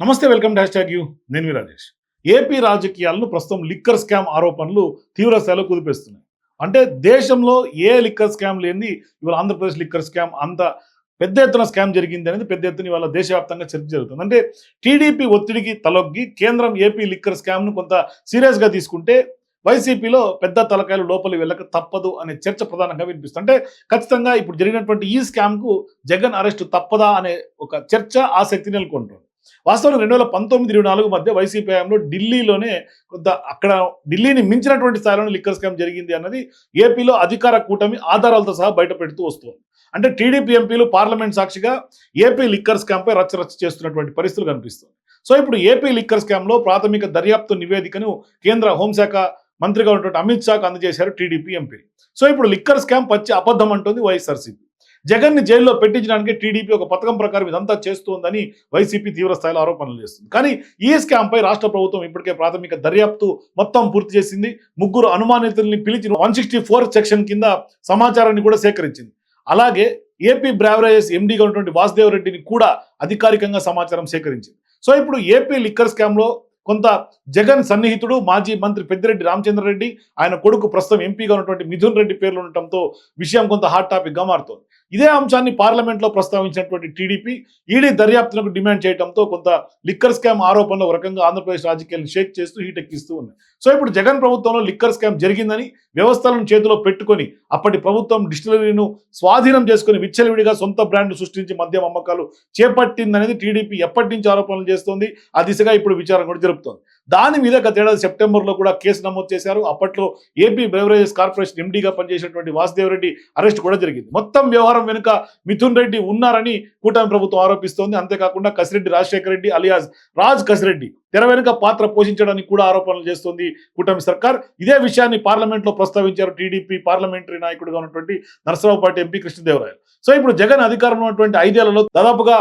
నమస్తే welcome dash tag you. నేను Rajesh. AP రాజకీయాలను ప్రస్తుతం లిక్కర్ స్కామ్ ఆరోపణలు తీవ్ర స్థాయిలో కుదిపేస్తున్నాయి. అంటే దేశంలో ఏ లిక్కర్ స్కామ్ లేని ఇవాళ ఆంధ్రప్రదేశ్ లిక్కర్ స్కామ్ అంత పెద్ద ఎత్తున స్కామ్ జరిగింది అనేది పెద్ద ఎత్తున ఇవాళ దేశవ్యాప్తంగా చర్చ జరుగుతుంది. అంటే టీడీపీ ఒత్తిడికి తలొగ్గి కేంద్రం ఏపీ లిక్కర్ స్కామ్ను కొంత సీరియస్గా తీసుకుంటే వైసీపీలో పెద్ద తలకాయలు లోపలి వెళ్ళక తప్పదు అనే చర్చ ప్రధానంగా వినిపిస్తుంది. అంటే ఖచ్చితంగా ఇప్పుడు జరిగినటువంటి ఈ స్కామ్కు జగన్ అరెస్ట్ తప్పదా అనే ఒక చర్చ ఆసక్తి నెలకొంటుంది. వాస్తవానికి రెండు వేల పంతొమ్మిది ఇరవై నాలుగు మధ్య వైసీపీ హయాంలో ఢిల్లీలోనే కొంత అక్కడ ఢిల్లీని మించినటువంటి స్థాయిలో లిక్కర్ స్కామ్ జరిగింది అన్నది ఏపీలో అధికార కూటమి ఆధారాలతో సహా బయట పెడుతూ వస్తుంది. అంటే టీడీపీ ఎంపీలు పార్లమెంట్ సాక్షిగా ఏపీ లిక్కర్ స్కామ్పై రచ్చ రచ్చ చేస్తున్నటువంటి పరిస్థితులు కనిపిస్తుంది సో ఇప్పుడు ఏపీ లిక్కర్ స్కామ్లో ప్రాథమిక దర్యాప్తు నివేదికను కేంద్ర హోంశాఖ మంత్రిగా ఉన్నటువంటి అమిత్ షాకు అందజేశారు టీడీపీ ఎంపీ సో ఇప్పుడు లిక్కర్ స్కామ్ పచ్చి అబద్ధం అంటుంది వైఎస్ఆర్సీపీ. జగన్ని జైల్లో పెట్టించడానికి టీడీపీ ఒక పథకం ప్రకారం ఇదంతా చేస్తోందని వైసీపీ తీవ్ర స్థాయిలో ఆరోపణలు చేస్తుంది. కానీ ఈ స్కామ్ పై రాష్ట్ర ప్రభుత్వం ఇప్పటికే ప్రాథమిక దర్యాప్తు మొత్తం పూర్తి చేసింది. ముగ్గురు అనుమానితుల్ని పిలిచి వన్ సిక్స్టీ ఫోర్ సెక్షన్ కింద సమాచారాన్ని కూడా సేకరించింది. అలాగే ఏపీ బ్రావరేజెస్ ఎండీగా ఉన్నటువంటి వాసుదేవ్ రెడ్డిని కూడా అధికారికంగా సమాచారం సేకరించింది. సో ఇప్పుడు ఏపీ లిక్కర్ స్కామ్లో కొంత జగన్ సన్నిహితుడు మాజీ మంత్రి పెద్దిరెడ్డి రామచంద్రరెడ్డి ఆయన కొడుకు ప్రస్తుతం ఎంపీగా ఉన్నటువంటి మిథున్ రెడ్డి పేర్లు ఉండటంతో విషయం కొంత హాట్ టాపిక్గా మారుతోంది. ఇదే అంశాన్ని పార్లమెంట్లో ప్రస్తావించినటువంటి టీడీపీ ఈడీ దర్యాప్తులకు డిమాండ్ చేయడంతో కొంత లిక్కర్ స్కామ్ ఆరోపణలు ఒక రకంగా ఆంధ్రప్రదేశ్ రాజకీయాలను షేక్ చేస్తూ హీటెక్కిస్తూ ఉన్నాయి. సో ఇప్పుడు జగన్ ప్రభుత్వంలో లిక్కర్ స్కామ్ జరిగిందని వ్యవస్థలను చేతిలో పెట్టుకొని అప్పటి ప్రభుత్వం డిస్టిలరీను స్వాధీనం చేసుకుని విచ్చలవిడిగా సొంత బ్రాండ్ సృష్టించి మద్యం అమ్మకాలు చేపట్టిందనేది టీడీపీ ఎప్పటి నుంచి ఆరోపణలు చేస్తోంది? ఆ దిశగా ఇప్పుడు విచారం కూడా జరుపుతోంది. దాని మీద గత ఏడాది సెప్టెంబర్లో కూడా కేసు నమోదు చేశారు. అప్పట్లో ఏపీ బెవరేజెస్ కార్పొరేషన్ ఎండీగా పనిచేసినటువంటి వాసుదేవ్ రెడ్డి అరెస్ట్ కూడా జరిగింది. మొత్తం వ్యవహారం వెనుక మిథున్ రెడ్డి ఉన్నారని కూటమి ప్రభుత్వం ఆరోపిస్తోంది. అంతేకాకుండా కసిరెడ్డి రాజశేఖర రెడ్డి అలియాజ్ రాజ్ కసిరెడ్డి తెర వెనుక పాత్ర పోషించడానికి కూడా ఆరోపణలు చేస్తోంది కూటమి సర్కార్. ఇదే విషయాన్ని పార్లమెంట్లో ప్రస్తావించారు టీడీపీ పార్లమెంటరీ నాయకుడిగా ఉన్నటువంటి నరసరావు పాటి ఎంపీ కృష్ణదేవరాయలు. సో ఇప్పుడు జగన్ అధికారంలో ఉన్నటువంటి ఐదేళ్ళలో దాదాపుగా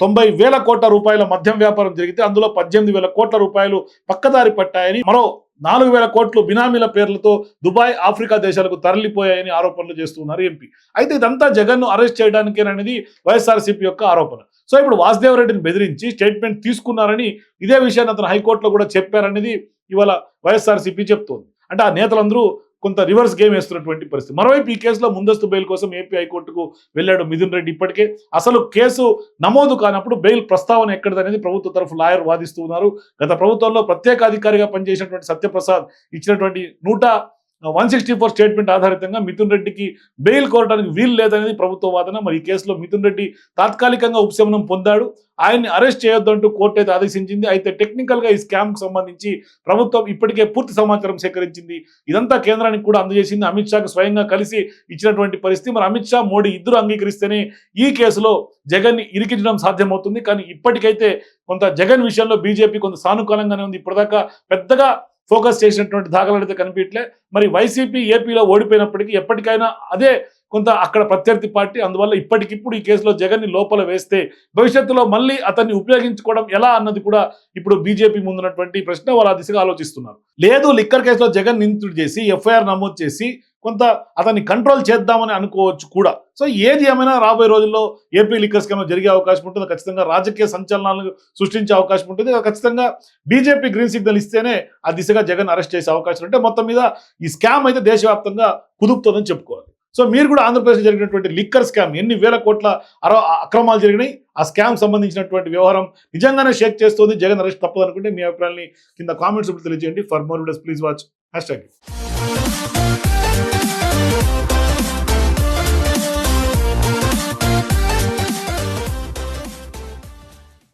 తొంభై వేల కోట్ల రూపాయల మద్యం వ్యాపారం జరిగితే అందులో పద్దెనిమిది వేల కోట్ల రూపాయలు పక్కదారి పట్టాయని మరో నాలుగు వేల కోట్లు బినామీల పేర్లతో దుబాయ్ ఆఫ్రికా దేశాలకు తరలిపోయాయని ఆరోపణలు చేస్తున్నారు ఎంపీ. అయితే ఇదంతా జగన్ను అరెస్ట్ చేయడానికేననేది వైఎస్ఆర్సీపీ యొక్క ఆరోపణ. సో ఇప్పుడు వాసుదేవ్ రెడ్డిని బెదిరించి స్టేట్మెంట్ తీసుకున్నారని ఇదే విషయాన్ని అతను హైకోర్టులో కూడా చెప్పారనేది ఇవాళ వైఎస్ఆర్సీపీ చెప్తోంది. అంటే ఆ నేతలందరూ కొంత రివర్స్ గేమ్ వేస్తున్నటువంటి పరిస్థితి. మరోవైపు ఈ కేసులో ముందస్తు బెయిల్ కోసం ఏపీ హైకోర్టుకు వెళ్ళాడు మిథున్ రెడ్డి ఇప్పటికే. అసలు కేసు నమోదు కానప్పుడు బెయిల్ ప్రస్తావన ఎక్కడిదనేది ప్రభుత్వ తరఫు లాయర్ వాదిస్తూ ఉన్నారు. గత ప్రభుత్వంలో ప్రత్యేక అధికారిగా పనిచేసినటువంటి సత్యప్రసాద్ ఇచ్చినటువంటి నూట వన్ సిక్స్టీ ఫోర్ స్టేట్మెంట్ ఆధారితంగా మిథున్ రెడ్డికి బెయిల్ కోరడానికి వీలు లేదనేది ప్రభుత్వ వాదన మరి ఈ కేసులో మిథున్ రెడ్డి తాత్కాలికంగా ఉపశమనం పొందాడు. ఆయన్ని అరెస్ట్ చేయొద్దంటూ కోర్టు అయితే ఆదేశించింది. అయితే టెక్నికల్గా ఈ స్కామ్కు సంబంధించి ప్రభుత్వం ఇప్పటికే పూర్తి సమాచారం సేకరించింది. ఇదంతా కేంద్రానికి కూడా అందజేసింది. అమిత్ షాకు స్వయంగా కలిసి ఇచ్చినటువంటి పరిస్థితి. మరి అమిత్ షా మోడీ ఇద్దరు అంగీకరిస్తేనే ఈ కేసులో జగన్ని ఇరికించడం సాధ్యమవుతుంది. కానీ ఇప్పటికైతే కొంత జగన్ విషయంలో బీజేపీ కొంత సానుకూలంగానే ఉంది. ఇప్పటిదాకా పెద్దగా ఫోకస్ చేసినటువంటి దాఖలాలు అయితే మరి వైసీపీ ఏపీలో ఓడిపోయినప్పటికీ ఎప్పటికైనా అదే కొంత అక్కడ ప్రత్యర్థి పార్టీ. అందువల్ల ఇప్పటికిప్పుడు ఈ కేసులో జగన్ని లోపల వేస్తే భవిష్యత్తులో మళ్ళీ అతన్ని ఉపయోగించుకోవడం ఎలా అన్నది కూడా ఇప్పుడు బీజేపీ ముందున్నటువంటి ప్రశ్న వాళ్ళ దిశగా ఆలోచిస్తున్నారు. లేదు లిక్కర్ కేసులో జగన్ నిందితుడు చేసి ఎఫ్ఐఆర్ నమోదు చేసి కొంత అతన్ని కంట్రోల్ చేద్దామని అనుకోవచ్చు కూడా. సో ఏది ఏమైనా రాబోయే రోజుల్లో ఏపీ లిక్కర్ స్కామ్ జరిగే అవకాశం ఉంటుంది. ఖచ్చితంగా రాజకీయ సంచలనాలను సృష్టించే అవకాశం ఉంటుంది. ఖచ్చితంగా బీజేపీ గ్రీన్ సిగ్నల్ ఇస్తేనే ఆ దిశగా జగన్ అరెస్ట్ చేసే అవకాశం ఉంటే మొత్తం మీద ఈ స్కామ్ అయితే దేశవ్యాప్తంగా కుదుపుతుందని చెప్పుకోవాలి. సో మీరు కూడా ఆంధ్రప్రదేశ్ జరిగినటువంటి లిక్కర్ స్కామ్ ఎన్ని వేల కోట్ల అక్రమాలు జరిగినాయి. ఆ స్కామ్ సంబంధించినటువంటి వ్యవహారం నిజంగానే షేక్ చేస్తుంది. జగన్ అరెస్ట్ తప్పదనుకుంటే మీ అభిప్రాయాన్ని కింద కామెంట్స్ తెలియజేయండి. For more videos please watch hash